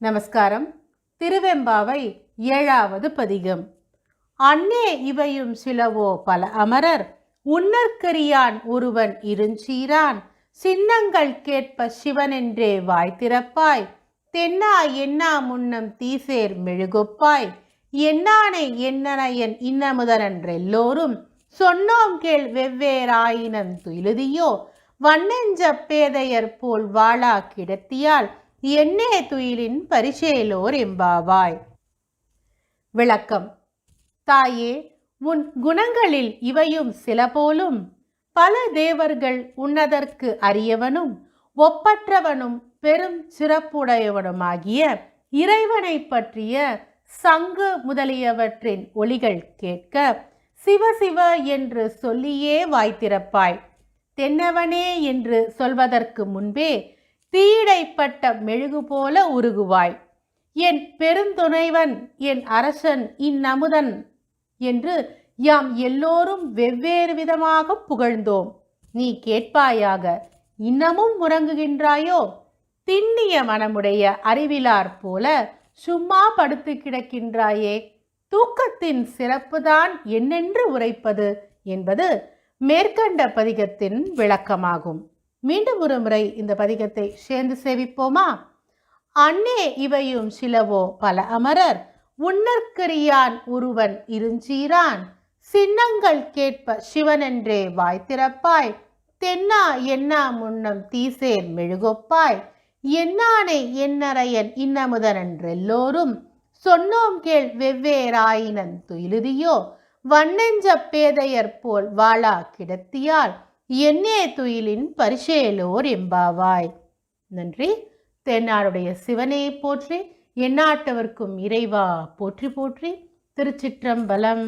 நமஸ்காரம். திருவெம்பாவை ஏழாவது பதிகம். அன்னே இவையும் சிலவோ பல அமரர் உன்னற்கரியான் ஒருவன் இருஞ்சீரான். சின்னங்கள் கேட்ப சிவனென்றே வாய் திறப்பாய். தென்னா என்னா முன்னம் தீசேர் மெழுகொப்பாய். என்னானை என்னனையன் இன்னமுதனன்றெல்லோரும். சொன்னோம் கேள் வெவ்வேறாயினன் துயிலுதியோ. வண்ணெஞ்ச பேதையர் போல் வாழா கிடத்தியால். என்னே துயிலின் பரிசேலோர் எம்பாவாய் விளக்கம். தாயே உன் குணங்களில் இவையும் சில போலும் பல தேவர்கள் உன்னதற்கு அறியவனும் ஒப்பற்றவனும் பெரும் சிறப்புடையவனுமாகிய இறைவனை பற்றிய சங்கு முதலியவற்றின் ஒளிகள் கேட்க சிவ சிவ என்று சொல்லியே வாய்த்திறப்பாய் தென்னவனே என்று சொல்வதற்கு முன்பே தீடைப்பட்ட மெழுகு போல உருகுவாய். என் பெருந்துணைவன் என் அரசன் இந்நமுதன் என்று யாம் எல்லோரும் வெவ்வேறு விதமாக புகழ்ந்தோம். நீ கேட்பாயாக இன்னமும் உறங்குகின்றாயோ? திண்ணிய மனமுடைய அறிவிலார் போல சும்மா படுத்து கிடக்கின்றாயே? தூக்கத்தின் சிறப்புதான் என்னென்று உரைப்பது என்பது மேற்கண்ட பதிகத்தின் விளக்கமாகும். மீண்டும் ஒரு முறை இந்த பதிகத்தை சேர்ந்து சேவிப்போமா? அன்னே இவையும் சிலவோ பல அமரர் உன்னற்கரியான் ஒருவன் இருஞ்சீரான். சின்னங்கள் கேட்ப சிவனென்றே வாய் திறப்பாய். தென்னா என்னா முன்னம் தீசேர் மெழுகொப்பாய். என்னானே என்னறையன் இன்னமுதனென்றெல்லோரும். சொன்னோம் கேள் வெவ்வேறாயினன் துயிலுதியோ. வண்ணெஞ்ச பேதையர் போல் வாழா கிடத்தியால் என்னே துயிலின் பரிசேலோர் எம்பாவாய் நன்றி. தென்னாருடைய சிவனே போற்றி எண்ணாட்டவர்க்கும் இறைவா போற்றி போற்றி திருச்சிற்றம்பலம்.